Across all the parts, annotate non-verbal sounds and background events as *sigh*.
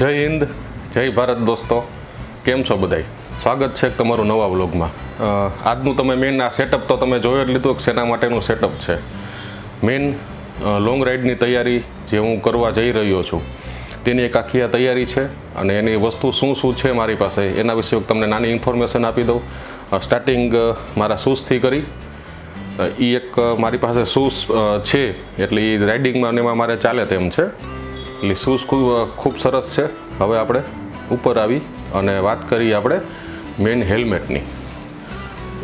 જય હિન્દ, જય ભારત દોસ્તો. કેમ છો બધાય? સ્વાગત છે તમારું નવા વ્લોગમાં. આજનું તમે મેન આ સેટઅપ તો તમે જોયો જ લીધું કે શેના માટેનું સેટઅપ છે. મેન લોંગ રાઇડની તૈયારી જે હું કરવા જઈ રહ્યો છું, તેની એક આખી આ તૈયારી છે અને એની વસ્તુ શું શું છે મારી પાસે એના વિશે તમને નાની ઇન્ફોર્મેશન આપી દઉં. સ્ટાર્ટિંગ મારા શૂઝથી કરી. એ એક મારી પાસે શૂઝ છે એટલે એ રાઇડિંગમાં અને એમાં મારે ચાલે તેમ છે. એટલે શૂઝ ખૂબ સરસ છે. હવે આપણે ઉપર આવી અને વાત કરીએ આપણે મેઇન હેલ્મેટની.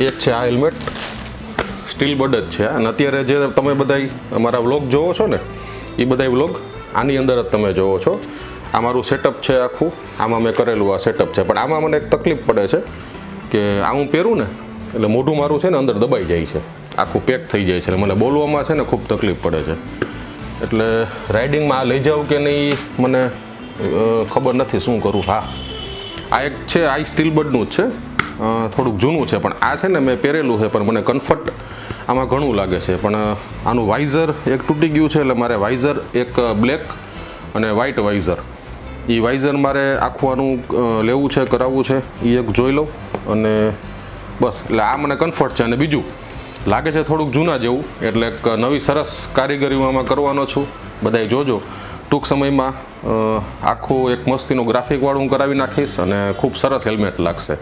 એક છે આ હેલ્મેટ, સ્ટીલ બડ જ છે અને અત્યારે જે તમે બધાય અમારા વ્લોગ જોવો છો ને, એ બધાય વ્લોગ આની અંદર જ તમે જોવો છો. આ મારું સેટઅપ છે આખું. આમાં મેં કરેલું આ સેટઅપ છે. પણ આમાં મને એક તકલીફ પડે છે કે આ હું પહેરું ને, એટલે મોઢું મારું છે ને અંદર દબાઈ જાય છે. આખું પેક થઈ જાય છે. મને બોલવામાં છે ને ખૂબ તકલીફ પડે છે. એટલે રાઇડિંગમાં આ લઈ જાઉં કે નહીં, મને ખબર નથી શું કરું. હા. આ એક છે, આ સ્ટીલ બર્ડનું જ છે. થોડુંક જૂનું છે, પણ આ છે ને મેં પહેરેલું છે, પણ મને કમ્ફર્ટ આમાં ઘણું લાગે છે. પણ આનું વાઇઝર એક તૂટી ગયું છે, એટલે મારે વાઇઝર એક બ્લેક અને વ્હાઇટ વાઇઝર એ વાઇઝર મારે આખું આનું લેવું છે, કરાવવું છે એ એક જોઈ લઉં અને બસ. એટલે આ મને કમ્ફર્ટ છે. અને બીજું લાગે છે થોડુંક જૂના જેવું, એટલે એક નવી સરસ કારીગરી હું આમાં કરવાનો છું. બધાય જોજો. ટૂંક સમયમાં આખું એક મસ્તીનું ગ્રાફિકવાળું હું કરાવી નાખીશ અને ખૂબ સરસ હેલ્મેટ લાગશે.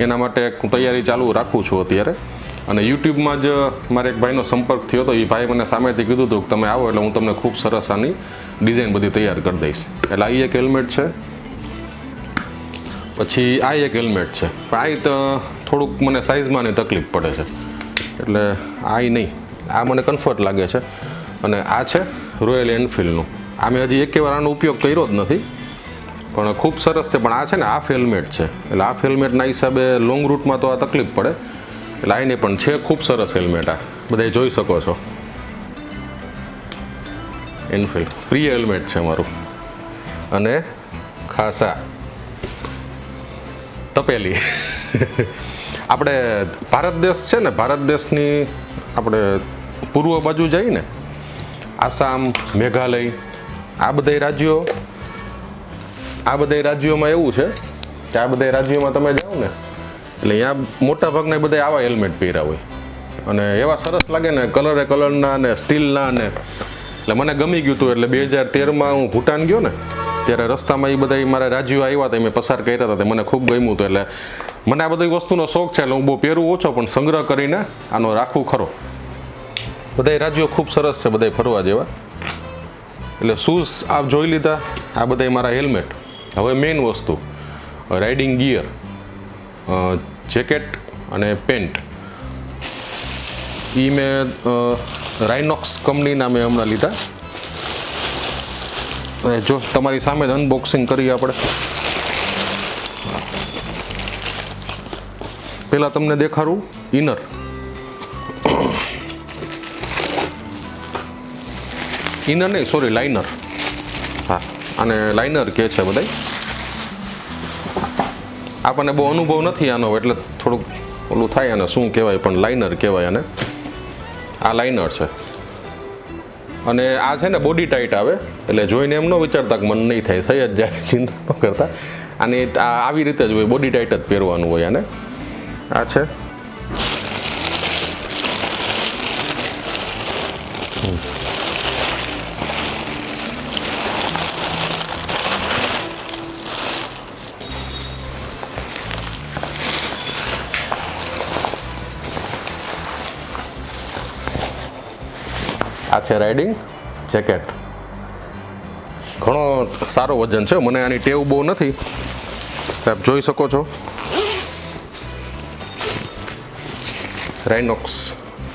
એના માટે હું તૈયારી ચાલુ રાખું છું અત્યારે. અને યુટ્યુબમાં જ મારે એક ભાઈનો સંપર્ક થયો હતો એ ભાઈ મને સામેથી કીધું હતું કે તમે આવો, એટલે હું તમને ખૂબ સરસ આની ડિઝાઇન બધી તૈયાર કરી દઈશ. એટલે આ એક હેલ્મેટ છે. પછી આ એક હેલ્મેટ છે. પણ આ થોડુંક મને સાઇઝમાં તકલીફ પડે છે. એટલે આ નહીં. આ મને કમ્ફર્ટ લાગે છે. અને આ છે રોયલ એનફિલ્ડનું આ મેં હજી એકે વાર આનો ઉપયોગ કર્યો જ નથી. પણ ખૂબ સરસ છે. પણ આ છે ને હાફ હેલ્મેટ છે. એટલે હાફ હેલ્મેટના હિસાબે લોંગ રૂટમાં તો આ તકલીફ પડે. એટલે આને પણ છે ખૂબ સરસ હેલ્મેટ આ. બધા જોઈ શકો છો. એનફિલ્ડ પ્રિય હેલ્મેટ છે મારું. અને ખાસ. આ તપેલી. *laughs* આપણે ભારત દેશ છે ને, ભારત દેશની આપણે પૂર્વ બાજુ જઈએ ને આસામ, મેઘાલય, આ બધા રાજ્યો, આ બધા રાજ્યોમાં એવું છે કે આ બધા રાજ્યોમાં તમે જાઓ ને, એટલે અહીંયા મોટા ભાગના બધા આવા હેલ્મેટ પહેર્યા હોય. અને એવા સરસ લાગે ને કલરે કલરના ને સ્ટીલના ને, એટલે મને ગમી ગયું હતું એટલે બે હજાર તેરમાં હું ભૂટાન ગયો ને, ત્યારે રસ્તામાં એ બધા મારા રાજ્યો આવ્યા હતા મેં પસાર કર્યા હતા મને ખૂબ ગમ્યું હતું. એટલે મને આ બધી વસ્તુનો શોખ છે એટલે હું બહુ પહેરું ઓછો, પણ સંગ્રહ કરીને આનો રાખવું ખરો. બધા રાજ્યો ખૂબ સરસ છે બધા ફરવા જેવા. એટલે શૂઝ આપ જોઈ લીધા, આ બધા મારા હેલ્મેટ. હવે મેઇન વસ્તુ રાઇડિંગ ગિયર જેકેટ અને પેન્ટ. એ મેં રાઇનોક્સ કંપનીના મેં હમણાં લીધા. જો તમારી સામે જ અનબોક્સિંગ કરીએ આપણે પહેલાં તમને દેખાડું ઇનર ઇનર નહીં સોરી લાઇનર હા, અને લાઇનર કે છે બધાય? આપણને બહુ અનુભવ નથી આનો, એટલે થોડુંક ઓલું થાય અને શું કહેવાય, પણ લાઇનર કહેવાય અને આ લાઇનર છે. અને આ છે ને બોડી ટાઈટ આવે, એટલે જોઈને એમ ન વિચારતા કે મન નહીં થાય, થઈ જ જાય, ચિંતા ન કરતા. અને આવી રીતે જ હોય બોડી ટાઈટ જ પહેરવાનું હોય આને. આ છે. આ છે રાઇડિંગ જેકેટ ઘણો સારો વજન છે. મને આની ટેવ બહુ નથી. આપ જોઈ શકો છો. રાઇનોક્સ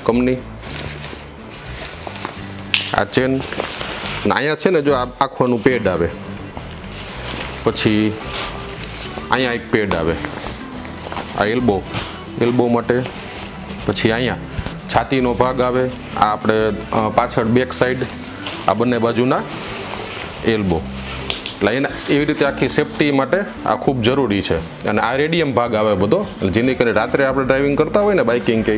કંપની આ ચેન અહીંયા છે ને જો આ આખવાનું પેડ આવે. પછી અહીંયા એક પેડ આવે. આ એલ્બો એલ્બો માટે. પછી અહીંયા છાતીનો ભાગ આવે. આ આપણે પાછળ બેક સાઈડ આ બંને બાજુના એલ્બો એટલે એના એવી રીતે આખી સેફટી માટે આ ખૂબ જરૂરી છે. અને આ રેડિયમ ભાગ આવે બધો જેને કરીને રાત્રે આપણે ડ્રાઇવિંગ કરતા હોય ને બાઇકિંગ કે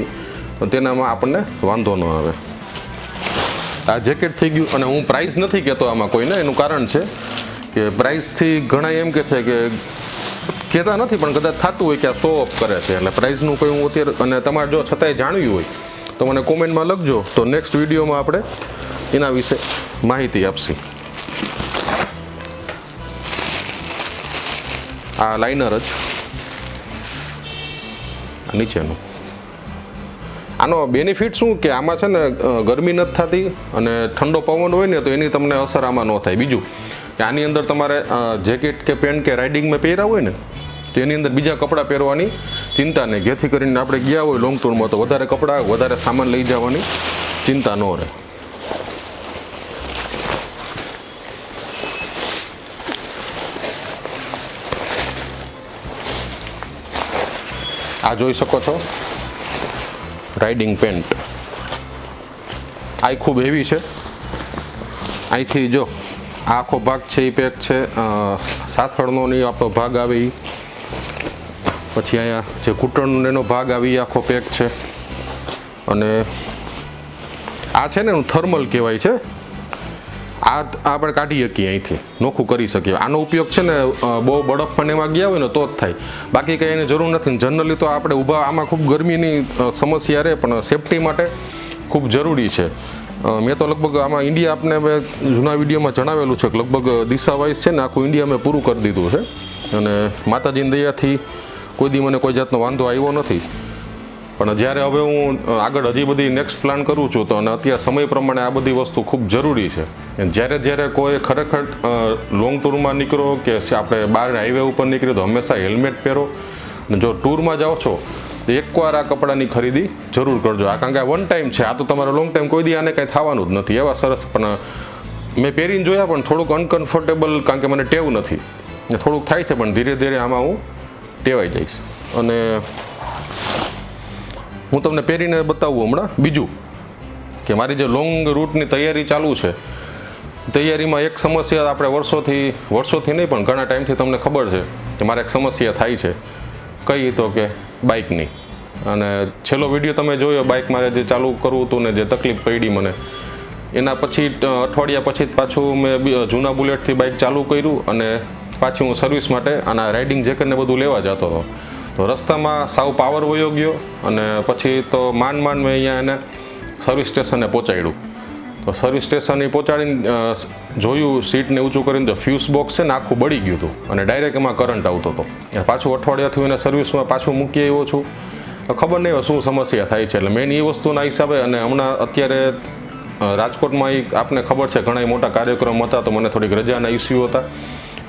તો તેનામાં આપણને વાંધો ન આવે. આ જેકેટ થઈ ગયું, અને હું પ્રાઇસ નથી કહેતો આમાં કોઈને, એનું કારણ છે કે પ્રાઇસથી ઘણા એમ કે છે કે કહેતા નથી, પણ કદાચ થતું હોય કે આ શો ઓફ કરે છે. એટલે પ્રાઇસનું કોઈ હું અત્યારે, અને તમારે જો છતાંય જાણવી હોય, તો મને કોમેન્ટમાં લખજો. તો નેક્સ્ટ વિડીયોમાં આપણે એના વિશે માહિતી આપશી. આ લાઇનર જ. નીચેનું. આનો બેનિફિટ શું કે આમાં છે ને ગરમી નથી થતી અને ઠંડો પવન હોય ને તો એની તમને અસર આમાં ન થાય. બીજું કે આની અંદર તમારે જેકેટ કે પેન્ટ કે રાઇડિંગમાં પહેર્યા હોય ને, તો એની અંદર બીજા કપડાં પહેરવાની ચિંતા નહીં. જેથી કરીને આપણે ગયા હોય લોંગ ટૂરમાં તો વધારે કપડાં, વધારે સામાન લઈ જવાની ચિંતા ન રહે. આ જોઈ શકો છો. રાઇડિંગ પેન્ટ આ ખૂબ હેવી છે. અહીંથી જો આખો ભાગ છે એ પેક છે. સાથળનો ની આપણો ભાગ આવે. પછી અહીંયા જે ઘૂંટણનો એનો ભાગ આવે આખો પેક છે. અને આ છે ને થર્મલ કહેવાય છે. આ આપણે કાઢી શકીએ અહીંથી. નોખું કરી શકીએ. આનો ઉપયોગ છે ને બહુ બરફ અને એમાં ગયા હોય ને, તો જ થાય. બાકી કંઈ એની જરૂર નથી. જનરલી તો આપણે ઊભા, આમાં ખૂબ ગરમીની સમસ્યા રહે, પણ સેફટી માટે ખૂબ જરૂરી છે. મેં તો લગભગ આમાં ઇન્ડિયા આપને મેં જૂના વિડીયોમાં જણાવેલું છે કે લગભગ દિશા વાઇઝ છે ને, આખું ઇન્ડિયા મેં પૂરું કરી દીધું છે. અને માતાજીની દયાથી કોઈ દી મને કોઈ જાતનો વાંધો આવ્યો નથી. પણ જ્યારે હવે હું આગળ હજી બધી નેક્સ્ટ પ્લાન કરું છું, તો અને અત્યારે સમય પ્રમાણે આ બધી વસ્તુ ખૂબ જરૂરી છે. જ્યારે જ્યારે કોઈ ખરેખર લોંગ ટૂરમાં નીકળો કે આપણે બહાર હાઈવે ઉપર નીકળ્યો, તો હંમેશા હેલ્મેટ પહેરો. અને જો ટૂરમાં જાઓ છો, તો એકવાર આ કપડાની ખરીદી જરૂર કરજો. આ કારણ કે વન ટાઈમ છે, આ તો તમારે લોંગ ટાઈમ કોઈ દી આને કાંઈ થવાનું જ નથી. એવા સરસ, પણ મેં પહેરીને જોયા, પણ થોડુંક અનકમ્ફર્ટેબલ કારણ કે મને ટેવ નથી. થોડુંક થાય છે, પણ ધીરે ધીરે આમાં હું ટેવાઈ જઈશ. અને હું તમને પહેરીને બતાવું હમણાં. બીજું કે મારી જે લોંગ રૂટની તૈયારી ચાલુ છે, તૈયારીમાં એક સમસ્યા આપણે વર્ષોથી વર્ષોથી નહીં, પણ ઘણા ટાઈમથી તમને ખબર છે કે મારે એક સમસ્યા થાય છે. કઈ તો કે બાઇકની અને છેલ્લો વીડિયો તમે જોયો બાઇક મારે જે ચાલુ કરવું હતું ને જે તકલીફ પડી મને, એના પછી અઠવાડિયા પછી પાછું મેં જૂના બુલેટથી બાઇક ચાલુ કર્યું અને પાછી હું સર્વિસ માટે આના રાઇડિંગ જેકેટને બધું લેવા જતો હતો. તો રસ્તામાં સાવ પાવર વયો ગયો અને પછી તો માંડ માંડ મેં અહીંયા એને સર્વિસ સ્ટેશને પહોંચાડ્યું. તો સર્વિસ સ્ટેશને પહોંચાડીને જોયું સીટને ઊંચું કરીને તો ફ્યુઝ બોક્સ છે ને આખું બળી ગયું હતું અને ડાયરેક્ટ એમાં કરંટ આવતો હતો. એ પાછું અઠવાડિયાથી એને સર્વિસમાં પાછું મૂકી આવ્યો છું. તો ખબર નહીં શું સમસ્યા થાય છે. એટલે મેન એ વસ્તુના હિસાબે અને હમણાં અત્યારે રાજકોટમાં એક આપને ખબર છે ઘણા મોટા કાર્યક્રમ હતા તો મને થોડીક રજાના ઇસ્યુ હતા.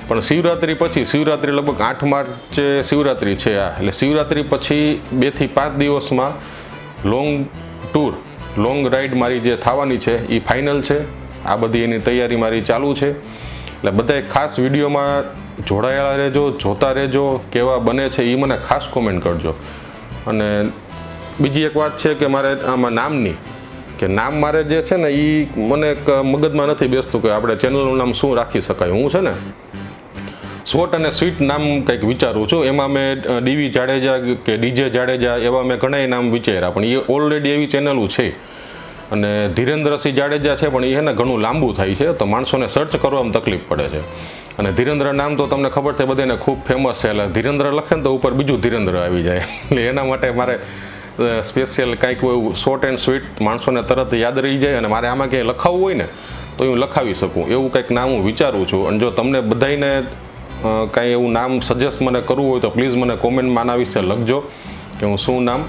પણ શિવરાત્રી પછી, શિવરાત્રી લગભગ આઠ માર્ચે શિવરાત્રી છે આ. એટલે શિવરાત્રી પછી બેથી પાંચ દિવસમાં લોંગ ટૂર લોંગ રાઈડ મારી જે થવાની છે એ ફાઇનલ છે. આ બધી એની તૈયારી મારી ચાલુ છે. એટલે બધાએ ખાસ વિડીયોમાં જોડાયેલા રહેજો, જોતા રહેજો, કેવા બને છે એ મને ખાસ કોમેન્ટ કરજો. અને બીજી એક વાત છે કે મારે આમાં નામની, કે નામ મારે જે છે ને એ મને મગજમાં નથી બેસતું કે આપણે ચેનલનું નામ શું રાખી શકાય. હું છે ને શોર્ટ અને સ્વીટ નામ કંઈક વિચારું છું. એમાં મેં ડીવી જાડેજા કે ડીજે જાડેજા એવા મેં ઘણાય નામ વિચાર્યા પણ એ ઓલરેડી એવી ચેનલો છે. અને ધીરેન્દ્રસિંહ જાડેજા છે પણ એ છે ને ઘણું લાંબુ થાય છે તો માણસોને સર્ચ કરવામાં તકલીફ પડે છે. અને ધીરેન્દ્ર નામ તો તમને ખબર છે બધાને ખૂબ ફેમસ છે એટલે ધીરેન્દ્ર લખે ને તો ઉપર બીજું ધીરેન્દ્ર આવી જાય. *laughs* એટલે એના માટે મારે સ્પેશિયલ કાંઈક એવું શોર્ટ એન્ડ સ્વીટ માણસોને તરત યાદ રહી જાય અને મારે આમાં ક્યાંય લખાવવું હોય ને તો હું લખાવી શકું. એવું કંઈક નામ હું વિચારું છું. અને જો તમને બધાયને અ, કાંઈ એવું નામ સજેસ્ટ મને કરવું હોય તો પ્લીઝ મને કોમેન્ટમાં આના વિશે લખજો કે હું શું નામ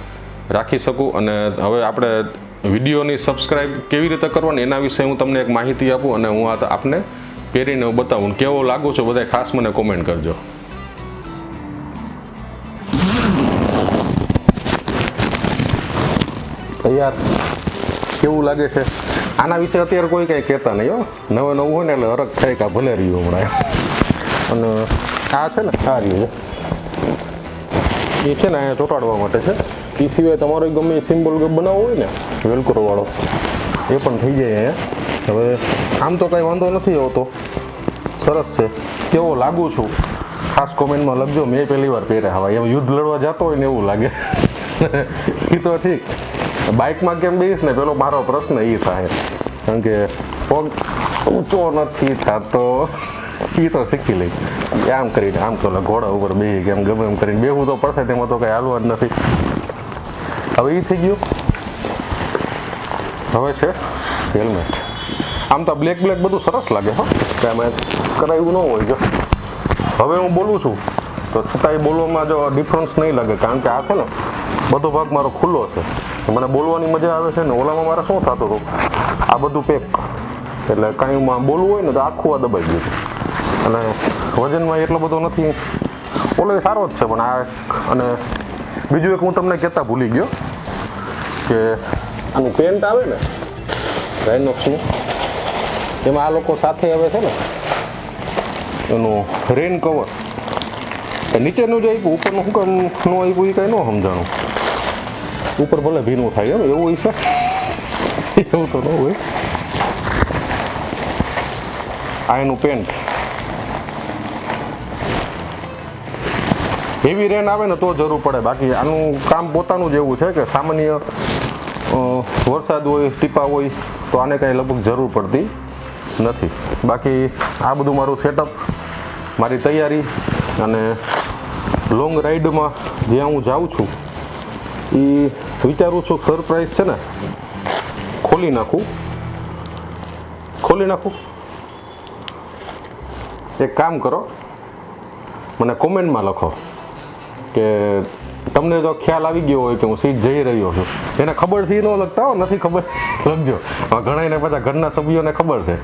રાખી શકું. અને હવે આપણે વિડીયોની સબસ્ક્રાઈબ કેવી રીતે કરવાની એના વિશે હું તમને એક માહિતી આપું અને હું આ આપને પહેરીને હું બતાવું. કેવો લાગુ છો બધા ખાસ મને કોમેન્ટ કરજો. તૈયાર. કેવું લાગે છે? આના વિશે અત્યારે કોઈ કંઈ કહેતા નહીં હો. નવે નવું હોય ને એટલે હરખ થાય કે ભલે રહ્યું હમણાં. અને આ છે ને, આ રહ્યું છે. એ છે ને અહીંયા ચોંટાડવા માટે છે. એ સિવાય તમારો ગમે સિમ્બોલ બનાવવો હોય ને, વેલક્રો વાળો. એ પણ થઈ જાય અહીંયા. હવે, આમ તો કાંઈ વાંધો નથી આવતો. સરસ છે. કેવો લાગુ છું. ખાસ કોમેન્ટમાં લખજો. મેં પહેલી વાર પહેર્યા હવે. એમ યુદ્ધ લડવા જતો હોય ને એવું લાગે. *laughs* એ તો ઠીક. બાઇકમાં કેમ બેસીશ ને, પેલો મારો પ્રશ્ન એ થાય. કારણ કે પગ ઊંચો નથી થતો. એ તો શીખી લઈ આમ કરીને, આમ તો ઘોડા ઉપર કે એમ ગમે એમ કરીને. બેવું તો પડશે, તેમાં તો કંઈ હાલવા જ નથી. હવે એ થઈ ગયું. હવે છે હેલ્મેટ. આમ તો બ્લેક બ્લેક બધું સરસ લાગે, હો. આમાં કરાયું ન હોય, જો. હવે હું બોલું છું, તો છતાંય બોલવામાં જો ડિફરન્સ નહીં લાગે, કારણ કે આ છે ને, બધો ભાગ મારો ખુલ્લો છે. મને બોલવાની મજા આવે છે ને, ઓલામાં મારે શું થતું હતું? આ બધું પેક એટલે કાંઈ બોલવું હોય ને, તો આખું આ દબાઈ ગયું અને વજનમાં એટલો બધો નથી. ઓલો સારો જ છે, પણ આ અને બીજું એક હું તમને કહેતા ભૂલી ગયો કે આનું પેન્ટ આવે ને રાઇનોક્સનું એમાં આ લોકો સાથે આવે છે ને, એનું રેન કવર એ નીચેનું જે આપ્યું, ઉપરનું શું કામ ન આપ્યું એ કાંઈ ન સમજાણું. ઉપર ભલે ભીનું થાય એમ, એવું હોય છે. *laughs* એવું તો ન હોય. આ એનું પેન્ટ હેવી રેન આવે ને તો જરૂર પડે. બાકી આનું કામ પોતાનું જ એવું છે કે સામાન્ય વરસાદ હોય, ટીપા હોય, તો આને કાંઈ લગભગ જરૂર પડતી નથી. બાકી આ બધું મારું સેટઅપ મારી તૈયારી અને લોંગ રાઈડમાં જ્યાં હું જાઉં છું એ વિચારું છું સરપ્રાઈઝ છે ને, ખોલી નાખું. ખોલી નાખું. એક કામ કરો, મને કોમેન્ટમાં લખો. કે તમને જો ખ્યાલ આવી ગયો હોય કે હું સીટ જઈ રહ્યો છું. એને ખબરથી ન લગતા હો, નથી ખબર. લખજો. ઘણાને પાછા ઘરના સભ્યોને ખબર છે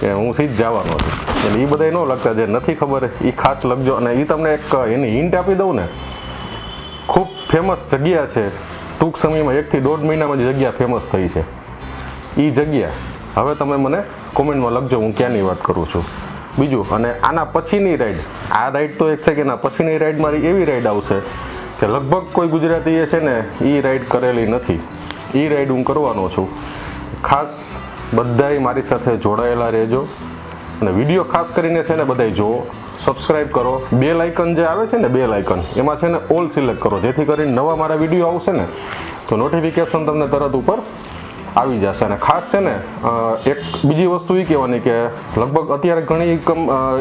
કે હું સીટ જવાનો છું. એટલે એ બધા ન લગતા જે નથી ખબર એ ખાસ લખજો. અને એ તમને એક એની હિન્ટ આપી દઉં ને. ખૂબ ફેમસ જગ્યા છે. ટૂંક સમયમાં એકથી દોઢ મહિનામાં જગ્યા ફેમસ થઈ છે. એ જગ્યા. હવે તમે મને કોમેન્ટમાં લખજો, હું ક્યાંની વાત કરું છું. બીજું, અને આના પછીની રાઈડ આ રાઈડ તો એક છે કે એના પછીની રાઈડ મારી એવી રાઈડ આવશે કે લગભગ કોઈ ગુજરાતીએ છે ને એ રાઈડ કરેલી નથી. એ રાઈડ હું કરવાનો છું. ખાસ બધાય મારી સાથે જોડાયેલા રહેજો. અને વીડિયો ખાસ કરીને છે ને બધાય જુઓ. સબસ્ક્રાઇબ કરો. બે લાઇકન જે આવે છે ને બે લાઇકન એમાં છે ને ઓલ સિલેક્ટ કરો. જેથી કરીને નવા મારા વીડિયો આવશે ને, તો નોટિફિકેશન તમને તરત ઉપર આવી જશે અને ખાસ છે ને એક બીજી વસ્તુ એ કહેવાની કે લગભગ અત્યારે ઘણી કમ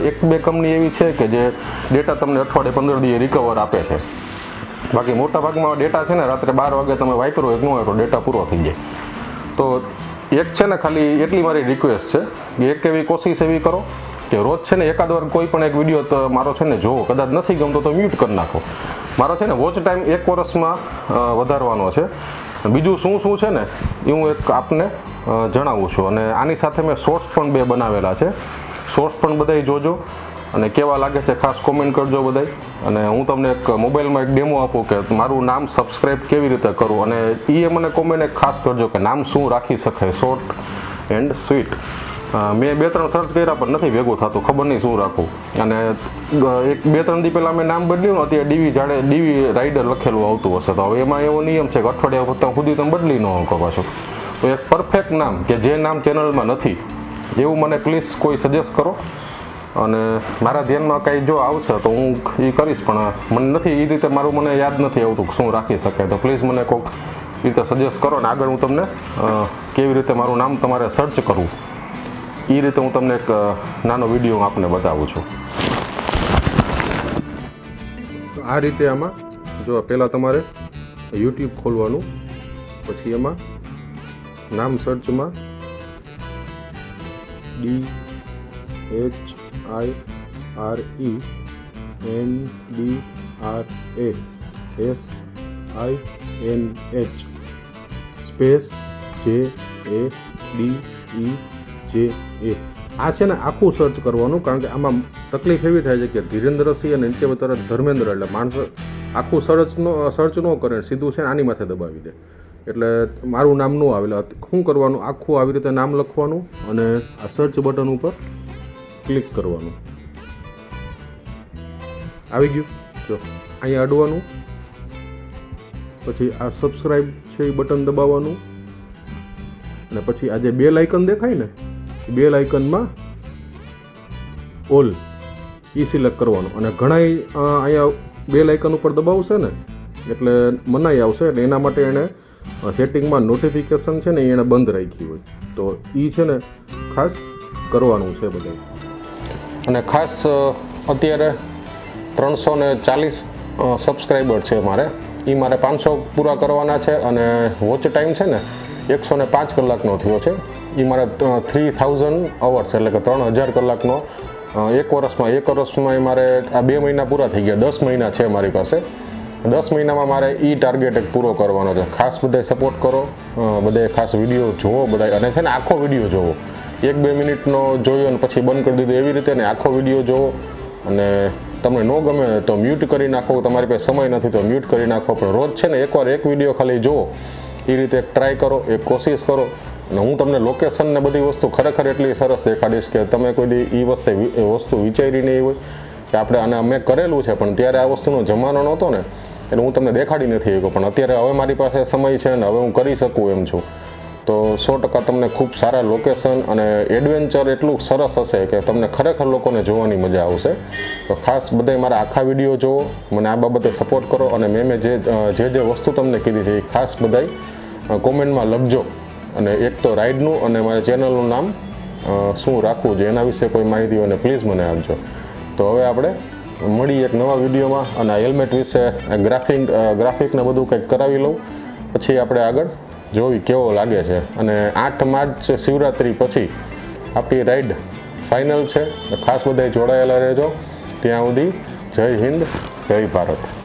એક બે કંપની એવી છે કે જે ડેટા તમને અઠવાડિયે પંદર દિવસે રિકવર આપે છે. બાકી મોટા ભાગમાં ડેટા છે ને, રાત્રે બાર વાગે તમે વાપરો, એક ન વાપરો ડેટા પૂરો થઈ જાય. તો એક છે ને ખાલી એટલી મારી રિક્વેસ્ટ છે કે એક એવી કોશિશ એવી કરો કે રોજ છે ને એકાદ વાર કોઈ પણ એક વીડિયો મારો છે ને જોવો, કદાચ નથી ગમતો તો મ્યુટ કરી નાખો. મારો છે ને વોચ ટાઈમ એક વર્ષમાં વધારવાનો છે. બીજું શું શું છે ને, એ હું એક આપને જણાવું છું. અને આની સાથે મેં શોર્ટ્સ પણ બે બનાવેલા છે. શોર્ટ્સ પણ બધાય જોજો અને કેવા લાગે છે ખાસ કોમેન્ટ કરજો બધાય. અને હું તમને એક મોબાઈલમાં એક ડેમો આપું કે મારું નામ સબસ્ક્રાઈબ કેવી રીતે કરું? અને એ મને કોમેન્ટ એક ખાસ કરજો કે નામ શું રાખી શકાય? શોર્ટ એન્ડ સ્વીટ મેં બે ત્રણ સર્ચ કર્યા પણ નથી ભેગું થતું. ખબર નહીં શું રાખું. અને એક, બે, ત્રણ દી પહેલાં મેં નામ બદલ્યું અત્યારે ડીવી જાડે ડીવી રાઇડર લખેલું આવતું હશે. તો હવે એમાં એવો નિયમ છે કે અઠવાડિયા વખત સુધી તમે બદલી ન શકો પાછું. તો એક પરફેક્ટ નામ, કે જે નામ ચેનલમાં નથી. એવું મને પ્લીઝ કોઈ સજેસ્ટ કરો. અને મારા ધ્યાનમાં કાંઈ જો આવશે તો હું એ કરીશ, પણ મને નથી એ રીતે મારું મને યાદ નથી આવતું શું રાખી શકાય તો પ્લીઝ મને કોઈક રીતે સજેસ્ટ કરો ને આગળ હું તમને કેવી રીતે મારું નામ તમારે સર્ચ કરવું. એ રીતે હું તમને એક નાનો વીડિયો આપને બતાવું છું. આ રીતે આમાં, જો પહેલાં તમારે યુટ્યુબ ખોલવાનું, પછી એમાં નામ સર્ચમાં D H I R E N D R A S I N H space J A D ઈ જે એ આ છે ને આખું સર્ચ કરવાનું, કારણ કે આમાં તકલીફ એવી થાય છે કે ધીરેન્દ્રસિંહ અને નીચે તરત ધર્મેન્દ્ર, એટલે માણસ આખું સર્ચનો સર્ચ ન કરે, સીધું છે ને આની માથે દબાવી દે. એટલે મારું નામ ન આવે એટલે શું કરવાનું? આખું આવી રીતે નામ લખવાનું અને આ સર્ચ બટન ઉપર ક્લિક કરવાનું. આવી ગયું? જો, અહીંયા અડવાનું. પછી આ સબસ્ક્રાઇબ છે એ બટન દબાવવાનું. અને પછી આ જે બે લાઇકન દેખાય ને એ બે લાઇકનમાં ઓલ ઈ સિલેક્ટ કરવાનું. અને ઘણાય અહીંયા બે આઇકન ઉપર દબાવશે ને, એટલે મનાઈ આવશે. એટલે એના માટે એણે સેટિંગમાં નોટિફિકેશન છે ને એણે બંધ રાખી હોય. તો એ છે ને ખાસ કરવાનું છે બધું. અને ખાસ અત્યારે ત્રણસો ને ચાલીસ સબસ્ક્રાઈબર છે મારે. એ મારે પાંચસો પૂરા કરવાના છે અને વોચ ટાઈમ છે ને એકસો ને પાંચ કલાકનો થયો છે. એ મારે થ્રી થાઉઝન્ડ અવર્સ એટલે કે ત્રણ હજાર કલાકનો એક વર્ષમાં એક વર્ષમાં એ મારે આ બે મહિના પૂરા થઈ ગયા. દસ મહિના છે મારી પાસે. દસ મહિનામાં મારે એ ટાર્ગેટ એક પૂરો કરવાનો છે. ખાસ બધાય સપોર્ટ કરો અ, બધાય ખાસ વીડિયો જોવો બધાય. અને છે ને આખો વીડિયો જોવો. એક બે મિનિટનો જોયો અને પછી બંધ કરી દીધો. એવી રીતે ને આખો વીડિયો જોવો. અને તમને ન ગમે તો મ્યુટ કરી નાખો. તમારી પાસે સમય નથી તો મ્યુટ કરી નાખો. પણ રોજ છે ને એકવાર એક વીડિયો ખાલી જુઓ એ રીતે એક ટ્રાય કરો એક કોશિશ કરો. હું તમને લોકેશન ને બધી વસ્તુ ખરેખર એટલી સરસ દેખાડીશ કે તમે કોઈ દી એ વસ્તુ વસ્તુ વિચારી નહીં હોય કે આપણે આને અમે કરેલું છે, પણ ત્યારે આ વસ્તુનો જમાનો નહોતો ને, એટલે હું તમને દેખાડી નથી શક્યો. પણ અત્યારે હવે મારી પાસે સમય છે ને હવે હું કરી શકું એમ છું. તો સો ટકા તમને ખૂબ સારા લોકેશન અને એડવેન્ચર એટલું સરસ હશે કે તમને ખરેખર લોકોને જોવાની મજા આવશે. તો ખાસ બધાય મારા આખા વીડિયો જુઓ, મને આ બાબતે સપોર્ટ કરો અને મેં મેં જે જે વસ્તુ તમને કીધી છે એ ખાસ બધાય કોમેન્ટમાં લખજો. અને એક તો રાઈડનું અને મારી ચેનલનું નામ શું રાખવું જોઈએ એના વિશે કોઈ માહિતી હોય ને પ્લીઝ મને આપજો. તો હવે આપણે મળી એક નવા વિડીયોમાં અને આ હેલ્મેટ વિશે ગ્રાફિક ગ્રાફિકને બધું કંઈક કરાવી લઉં. પછી આપણે આગળ જોવી કેવો લાગે છે. અને આઠ માર્ચ શિવરાત્રી પછી આપણી રાઈડ ફાઇનલ છે. ખાસ બધાય જોડાયેલા રહેજો. ત્યાં સુધી જય હિન્દ, જય ભારત.